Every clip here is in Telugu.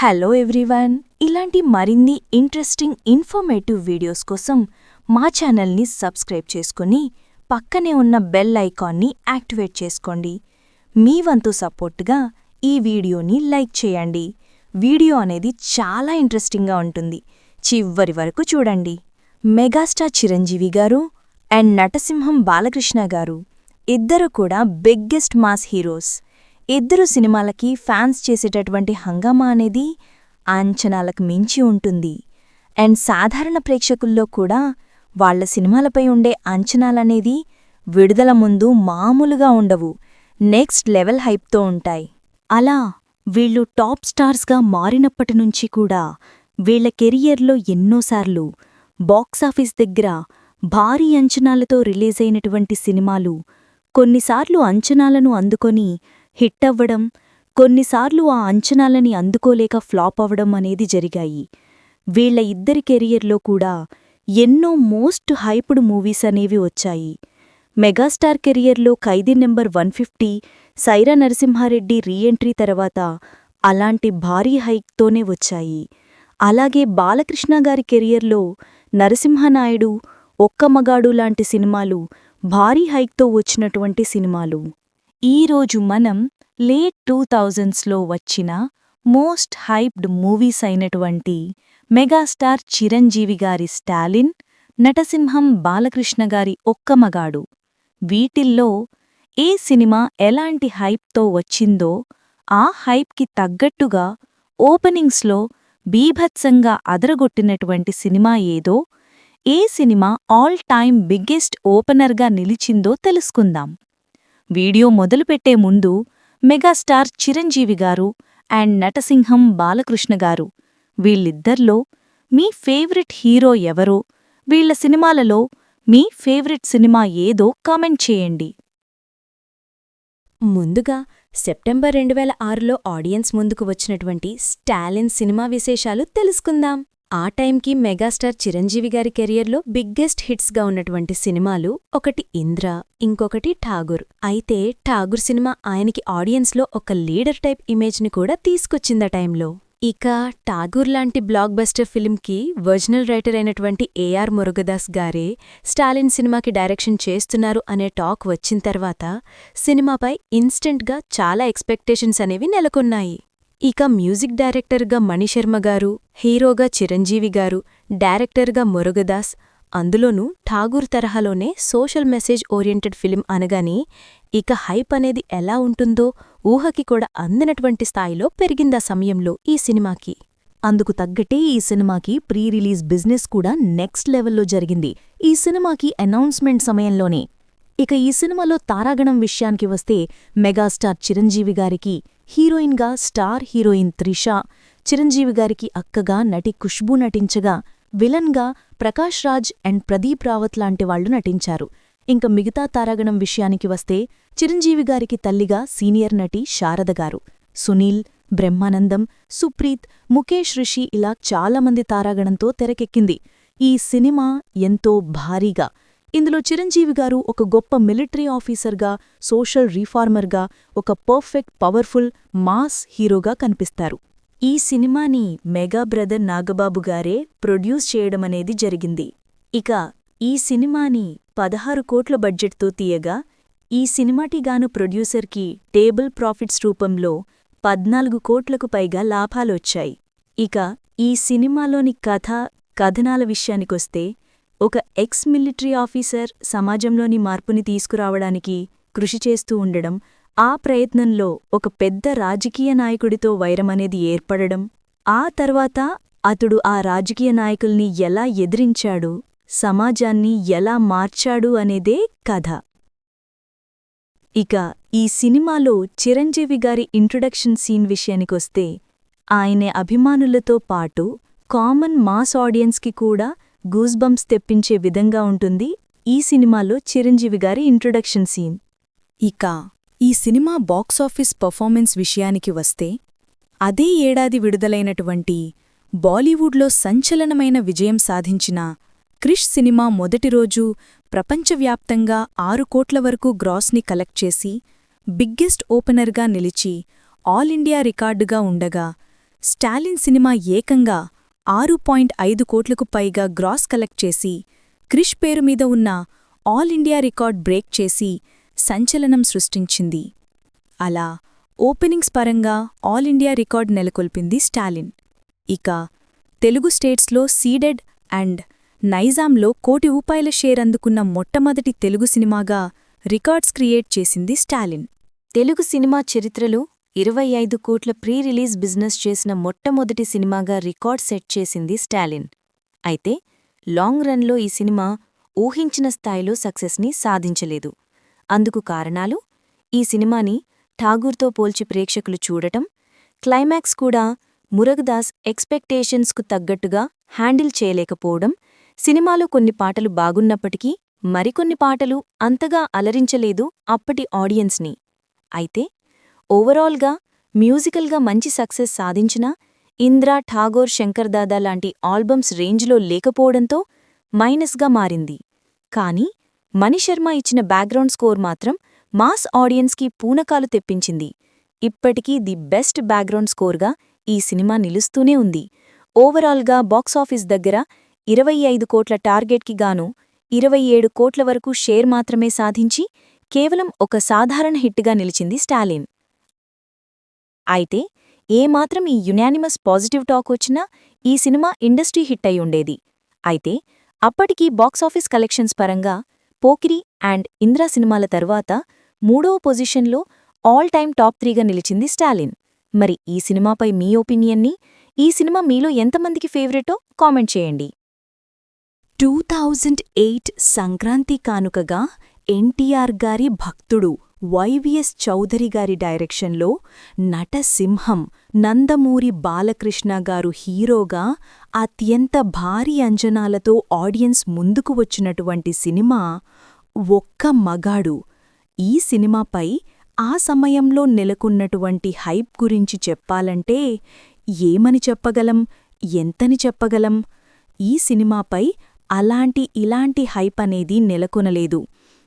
హలో ఎవ్రీవన్ ఇలాంటి మరిన్ని ఇంట్రెస్టింగ్ ఇన్ఫర్మేటివ్ వీడియోస్ కోసం మా ఛానల్ని సబ్స్క్రైబ్ చేసుకుని పక్కనే ఉన్న బెల్ ఐకాన్ని యాక్టివేట్ చేసుకోండి. మీ వంతు సపోర్ట్గా ఈ వీడియోని లైక్ చేయండి. వీడియో అనేది చాలా ఇంట్రెస్టింగ్గా ఉంటుంది. చివరి వరకు చూడండి. మెగాస్టార్ చిరంజీవి గారు అండ్ నటసింహం బాలకృష్ణ గారు. ఇద్దరు కూడా బిగ్గెస్ట్ మాస్ హీరోస్ ఇద్దరు సినిమాలకి ఫ్యాన్స్ చేసేటటువంటి హంగామా అనేది అంచనాలకు మించి ఉంటుంది. అండ్ సాధారణ ప్రేక్షకుల్లో కూడా వాళ్ళ సినిమాలపై ఉండే అంచనాలనేది విడుదల ముందు మామూలుగా ఉండవు నెక్స్ట్ లెవెల్ హైప్తో ఉంటాయి. అలా వీళ్ళు టాప్ స్టార్స్గా మారినప్పటినుంచి కూడా వీళ్ళ కెరియర్లో ఎన్నోసార్లు బాక్సాఫీస్ దగ్గర భారీ అంచనాలతో రిలీజైనటువంటి సినిమాలు కొన్నిసార్లు అంచనాలను అందుకొని హిట్ అవ్వడం కొన్నిసార్లు ఆ అంచనాలని అందుకోలేక ఫ్లాప్ అవ్వడం అనేది జరిగాయి. వీళ్ళ ఇద్దరి కెరియర్లో కూడా ఎన్నో మోస్ట్ హైప్డ్ మూవీస్ అనేవి వచ్చాయి. మెగాస్టార్ కెరియర్లో Khaidi number one fifty Sye Raa Narasimha Reddy reentry తర్వాత అలాంటి భారీ హైక్తోనే వచ్చాయి. అలాగే బాలకృష్ణ గారి కెరియర్లో నరసింహనాయుడు ఒక్క మగాడు లాంటి సినిమాలు భారీ హైక్తో వచ్చినటువంటి సినిమాలు. ఈరోజు మనం లేట్ టూ థౌజండ్స్లో వచ్చిన మోస్ట్ హైప్డ్ మూవీస్ అయినటువంటి మెగాస్టార్ చిరంజీవి గారి స్టాలిన్ నటసింహం బాలకృష్ణ గారి ఒక్కమగాడు వీటిల్లో ఏ సినిమా ఎలాంటి హైప్తో వచ్చిందో ఆ హైప్కి తగ్గట్టుగా ఓపెనింగ్స్లో బీభత్సంగా అదరగొట్టినటువంటి సినిమా ఏదో ఏ సినిమా ఆల్ టైమ్ బిగ్గెస్ట్ ఓపెనర్గా నిలిచిందో తెలుసుకుందాం. వీడియో మొదలుపెట్టే ముందు మెగాస్టార్ చిరంజీవి గారు అండ్ నటసింహం బాలకృష్ణ గారు. వీళ్ళిద్దర్లో మీ ఫేవరెట్ హీరో ఎవరో వీళ్ళ సినిమాలలో మీ ఫేవరెట్ సినిమా ఏదో కామెంట్ చేయండి. ముందుగా సెప్టెంబర్ రెండు వేల ఆరులో ఆడియన్స్ ముందుకు వచ్చినటువంటి స్టాలిన్ సినిమా విశేషాలు తెలుసుకుందాం. ఆ టైంకి మెగాస్టార్ చిరంజీవి గారి కెరియర్లో బిగ్గెస్ట్ హిట్స్గా ఉన్నటువంటి సినిమాలు ఒకటి ఇంద్ర ఇంకొకటి ఠాగూర్. అయితే ఠాగూర్ సినిమా ఆయనకి ఆడియన్స్లో ఒక లీడర్ టైప్ ఇమేజ్ని కూడా తీసుకొచ్చిందా టైంలో. ఇక ఠాగూర్ లాంటి బ్లాక్ బస్టర్ ఫిల్మ్కి ఒరిజినల్ రైటర్ అయినటువంటి ఏఆర్ మురుగదాస్ గారే స్టాలిన్ సినిమాకి డైరెక్షన్ చేస్తున్నారు అనే టాక్ వచ్చిన తర్వాత సినిమాపై ఇన్స్టెంట్గా చాలా ఎక్స్పెక్టేషన్స్ అనేవి నెలకొన్నాయి. ఇక మ్యూజిక్ డైరెక్టర్గా మణిశర్మ గారు హీరోగా చిరంజీవి గారు డైరెక్టర్గా మురుగదాస్. అందులోనూ ఠాగూర్ తరహాలోనే సోషల్ మెసేజ్ ఓరియంటెడ్ ఫిలిం అనగాని ఇక హైప్ అనేది ఎలా ఉంటుందో ఊహకి కూడా అందినటువంటి స్థాయిలో పెరిగిందా సమయంలో ఈ సినిమాకి. అందుకు తగ్గట్టే ఈ సినిమాకి ప్రీ రిలీజ్ బిజినెస్ కూడా నెక్స్ట్ లెవెల్లో జరిగింది. ఈ సినిమాకి అనౌన్స్మెంట్ సమయంలోనే. ఇక ఈ సినిమాలో తారాగణం విషయానికి వస్తే మెగాస్టార్ చిరంజీవి గారికి హీరోయిన్గా స్టార్ హీరోయిన్ త్రిష చిరంజీవి గారికి అక్కగా నటి ఖుష్బూ నటించగా విలన్గా ప్రకాష్ రాజ్ అండ్ ప్రదీప్ రావత్ లాంటి వాళ్ళు నటించారు. ఇంక మిగతా తారాగణం విషయానికి వస్తే చిరంజీవి గారికి తల్లిగా సీనియర్ నటి శారదగారు సునీల్ బ్రహ్మానందం సుప్రీత్ ముఖేష్ రిషి ఇలా చాలామంది తారాగణంతో తెరకెక్కింది. ఈ సినిమా ఎంతో భారీగా ఇందులో చిరంజీవి గారు ఒక గొప్ప మిలిటరీ ఆఫీసర్గా సోషల్ రీఫార్మర్గా ఒక పర్ఫెక్ట్ పవర్ఫుల్ మాస్ హీరోగా కనిపిస్తారు. ఈ సినిమాని మెగా బ్రదర్ నాగబాబు గారే ప్రొడ్యూస్ చేయడమనేది జరిగింది. ఇక ఈ సినిమాని పదహారు కోట్ల బడ్జెట్తో తీయగా ఈ సినిమాటిగాను ప్రొడ్యూసర్కి టేబుల్ ప్రాఫిట్స్ రూపంలో పద్నాలుగు కోట్లకు పైగా లాభాలొచ్చాయి. ఇక ఈ సినిమాలోని కథ కథనాల విషయానికొస్తే ఒక ఎక్స్ మిలిటరీ ఆఫీసర్ సమాజంలోని మార్పుని తీసుకురావడానికి కృషి చేస్తూ ఉండడం ఆ ప్రయత్నంలో ఒక పెద్ద రాజకీయ నాయకుడితో వైరమనేది ఏర్పడడం ఆ తర్వాత అతడు ఆ రాజకీయ నాయకుల్ని ఎలా ఎదిరించాడు సమాజాన్ని ఎలా మార్చాడు అనేదే కథ. ఇక ఈ సినిమాలో చిరంజీవి గారి ఇంట్రొడక్షన్ సీన్ విషయానికొస్తే ఆయనే అభిమానులతో పాటు కామన్ మాస్ ఆడియన్స్కి కూడా గూస్బంప్స్ తెప్పించే విధంగా ఉంటుంది. ఈ సినిమాలో చిరంజీవి గారి ఇంట్రొడక్షన్ సీన్. ఇక ఈ సినిమా బాక్సాఫీస్ పర్ఫార్మెన్స్ విషయానికి వస్తే అదే ఏడాది విడుదలైనటువంటి బాలీవుడ్లో సంచలనమైన విజయం సాధించిన క్రిష్ సినిమా మొదటి రోజు ప్రపంచవ్యాప్తంగా ఆరు కోట్ల వరకు గ్రాస్ని కలెక్ట్ చేసి బిగ్గెస్ట్ ఓపెనర్గా నిలిచి ఆల్ ఇండియా రికార్డుగా ఉండగా స్టాలిన్ సినిమా ఏకంగా ఆరు పాయింట్ ఐదు కోట్లకు పైగా గ్రాస్ కలెక్ట్ చేసి క్రిష్ పేరు మీద ఉన్న ఆల్ ఇండియా రికార్డ్ బ్రేక్ చేసి సంచలనం సృష్టించింది. అలా ఓపెనింగ్స్ పరంగా ఆల్ ఇండియా రికార్డ్ నెలకొల్పింది స్టాలిన్. ఇక తెలుగు స్టేట్స్లో సీడెడ్ అండ్ నైజాంలో కోటి రూపాయల షేర్ అందుకున్న మొట్టమొదటి తెలుగు సినిమాగా రికార్డ్స్ క్రియేట్ చేసింది స్టాలిన్. తెలుగు సినిమా చరిత్రలో ఇరవై ఐదు కోట్ల ప్రీ రిలీజ్ బిజినెస్ చేసిన మొట్టమొదటి సినిమాగా రికార్డ్ సెట్ చేసింది స్టాలిన్. అయితే లాంగ్ రన్లో ఈ సినిమా ఊహించిన స్థాయిలో సక్సెస్ని సాధించలేదు. అందుకు కారణాలు? ఈ సినిమాని ఠాగూర్తో పోల్చి ప్రేక్షకులు చూడటం క్లైమాక్స్ కూడా మురగదాస్ ఎక్స్పెక్టేషన్స్కు తగ్గట్టుగా హ్యాండిల్ చేయలేకపోవడం సినిమాలో కొన్ని పాటలు బాగున్నప్పటికీ మరికొన్ని పాటలు అంతగా అలరించలేదు అప్పటి ఆడియన్స్ని. అయితే ఓవరాల్గా మ్యూజికల్గా మంచి సక్సెస్ సాధించినా ఇంద్రా ఠాగోర్ శంకర్ దాదా లాంటి ఆల్బమ్స్ రేంజ్లో లేకపోవడంతో మైనస్గా మారింది. కానీ మణిశర్మ ఇచ్చిన బ్యాక్గ్రౌండ్ స్కోర్ మాత్రం మాస్ ఆడియన్స్కి పూనకాలు తెప్పించింది. ఇప్పటికీ ది బెస్ట్ బ్యాక్గ్రౌండ్ స్కోర్గా ఈ సినిమా నిలుస్తూనే ఉంది. ఓవరాల్గా బాక్సాఫీస్ దగ్గర ఇరవై ఐదు కోట్ల టార్గెట్కి గాను ఇరవై ఏడు కోట్ల వరకు షేర్ మాత్రమే సాధించి కేవలం ఒక సాధారణ హిట్గా నిలిచింది స్టాలిన్. అయితే ఏమాత్రం ఈ యునానిమస్ పాజిటివ్ టాక్ వచ్చినా ఈ సినిమా ఇండస్ట్రీ హిట్ అయి ఉండేది. అయితే అప్పటికి బాక్సాఫీస్ కలెక్షన్స్ పరంగా పోకిరి అండ్ ఇంద్రా సినిమాల తర్వాత మూడవ పొజిషన్లో ఆల్ టైమ్ టాప్ త్రీగా నిలిచింది స్టాలిన్. మరి ఈ సినిమాపై మీ ఒపీనియన్ని ఈ సినిమా మీలో ఎంతమందికి ఫేవరెటో కామెంట్ చేయండి. టూ థౌజండ్ ఎయిట్ సంక్రాంతి కానుకగా ఎన్టీఆర్ గారి భక్తుడు వైవిఎస్ చౌదరి గారి డైరెక్షన్లో నటసింహం నందమూరి బాలకృష్ణ గారు హీరోగా అత్యంత భారీ అంజనాలతో ఆడియన్స్ ముందుకు వచ్చినటువంటి సినిమా ఒక్క మగాడు. ఈ సినిమాపై ఆ సమయంలో నెలకొన్నటువంటి హైప్ గురించి చెప్పాలంటే ఏమని చెప్పగలం? ఎంతని చెప్పగలం? ఈ సినిమాపై అలాంటి ఇలాంటి హైప్ అనేది నెలకొనలేదు.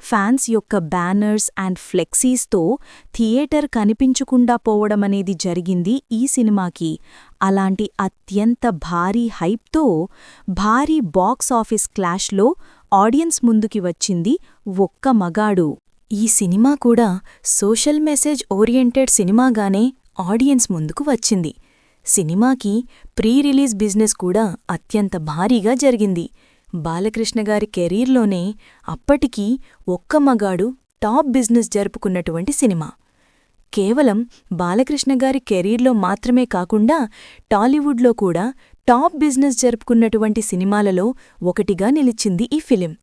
ఫ్యాన్స్ యొక్క బ్యానర్స్ అండ్ ఫ్లెక్సీస్తో థియేటర్ కనిపించకుండా పోవడమనేది జరిగింది ఈ సినిమాకి. అలాంటి అత్యంత భారీ హైప్తో భారీ బాక్స్ ఆఫీస్ క్లాష్లో ఆడియన్స్ ముందుకి వచ్చింది ఒక్క మగాడు. ఈ సినిమా కూడా సోషల్ మెసేజ్ ఓరియంటెడ్ సినిమాగానే ఆడియన్స్ ముందుకు వచ్చింది. సినిమాకి ప్రీ రిలీజ్ బిజినెస్ కూడా అత్యంత భారీగా జరిగింది. బాలకృష్ణ గారి కెరీర్లోనే అప్పటికీ ఒక్క మగాడు టాప్ బిజినెస్ జరుపుకున్నటువంటి సినిమా. కేవలం బాలకృష్ణ గారి కెరీర్లో మాత్రమే కాకుండా టాలీవుడ్లో కూడా టాప్ బిజినెస్ జరుపుకున్నటువంటి సినిమాలలో ఒకటిగా నిలిచింది ఈ ఫిలిం.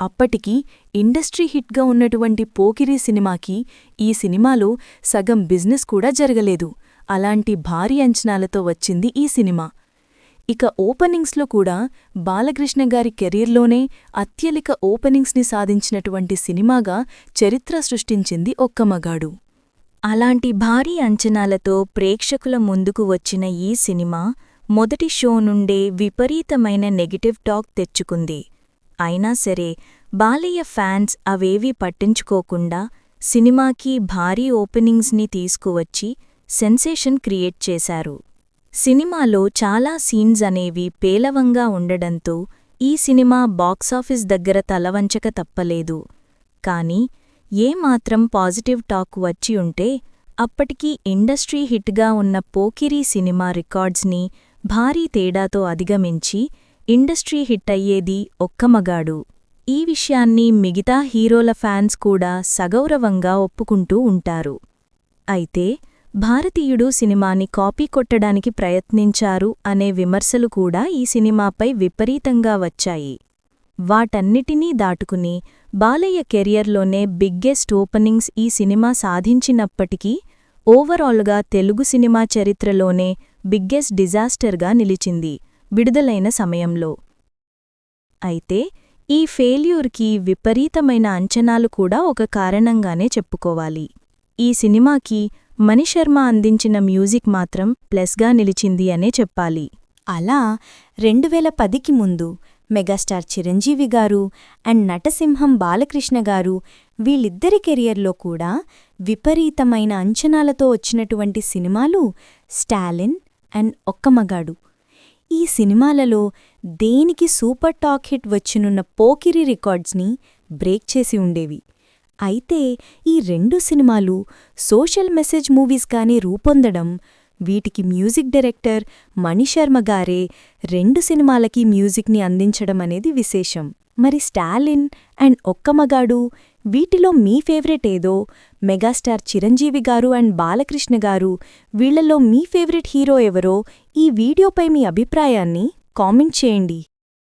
అప్పటికి ఇండస్ట్రీ హిట్గా ఉన్నటువంటి పోకిరి సినిమాకి ఈ సినిమాలో సగం బిజినెస్ కూడా జరగలేదు. అలాంటి భారీ అంచనాలతో వచ్చింది ఈ సినిమా. ఇక ఓపెనింగ్స్లో కూడా బాలకృష్ణ గారి కెరీర్లోనే అత్యలిక ఓపెనింగ్స్ని సాధించినటువంటి సినిమాగా చరిత్ర సృష్టించింది ఒక్క మగాడు. అలాంటి భారీ అంచనాలతో ప్రేక్షకుల ముందుకు వచ్చిన ఈ సినిమా మొదటి షో నుండే విపరీతమైన నెగటివ్ టాక్ తెచ్చుకుంది. అయినా సరే బాలయ్య ఫ్యాన్స్ అవేవీ పట్టించుకోకుండా సినిమాకి భారీ ఓపెనింగ్స్ని తీసుకువచ్చి సెన్సేషన్ క్రియేట్ చేశారు. సినిమాలో చాలా సీన్స్ అనేవి పేలవంగా ఉండడంతో ఈ సినిమా బాక్సాఫీస్ దగ్గర తలవంచక తప్పలేదు. కానీ ఏమాత్రం పాజిటివ్ టాక్ వచ్చి ఉంటే అప్పటికీ ఇండస్ట్రీ హిట్గా ఉన్న పోకిరీ సినిమా రికార్డ్స్ని భారీ తేడాతో అధిగమించి ఇండస్ట్రీ హిట్ అయ్యేది ఒక్కమగాడు ఈ విషయాన్ని మిగతా హీరోల ఫ్యాన్స్ కూడా సగౌరవంగా ఒప్పుకుంటూ ఉంటారు. అయితే భారతీయుడు సినిమాని కాపీ కొట్టడానికి ప్రయత్నించారు అనే విమర్శలు కూడా ఈ సినిమాపై విపరీతంగా వచ్చాయి. వాటన్నిటినీ దాటుకుని బాలయ్య కెరియర్లోనే బిగ్గెస్ట్ ఓపెనింగ్స్ ఈ సినిమా సాధించినప్పటికీ ఓవరాల్గా తెలుగు సినిమా చరిత్రలోనే బిగ్గెస్ట్ డిజాస్టర్గా నిలిచింది విడుదలైన సమయంలో. అయితే ఈ ఫెయిల్యూర్కి విపరీతమైన అంచనాలు కూడా ఒక కారణంగానే చెప్పుకోవాలి. ఈ సినిమాకి మణిశర్మ అందించిన మ్యూజిక్ మాత్రం ప్లస్గా నిలిచింది అనే చెప్పాలి. అలా రెండువేల పదికి ముందు మెగాస్టార్ చిరంజీవి గారు అండ్ నటసింహం బాలకృష్ణ గారు వీళ్ళిద్దరి కెరియర్లో కూడా విపరీతమైన అంచనాలతో వచ్చినటువంటి సినిమాలు స్టాలిన్ అండ్ ఒక్క మగాడు. ఈ సినిమాలలో దేనికి సూపర్ టాక్ హిట్ వచ్చినున్న పోకిరి రికార్డ్స్ని బ్రేక్ చేసి ఉండేవి. అయితే ఈ రెండు సినిమాలు సోషల్ మెసేజ్ మూవీస్గానే రూపొందడం వీటికి మ్యూజిక్ డైరెక్టర్ మణిశర్మ గారే రెండు సినిమాలకి మ్యూజిక్ని అందించడం అనేది విశేషం. మరి స్టాలిన్ అండ్ ఒక్కమగాడు వీటిలో మీ ఫేవరెట్ ఏదో? మెగాస్టార్ చిరంజీవి గారు అండ్ బాలకృష్ణ గారు వీళ్ళలో మీ ఫేవరెట్ హీరో ఎవరో? ఈ వీడియోపై మీ అభిప్రాయాన్ని కామెంట్ చేయండి.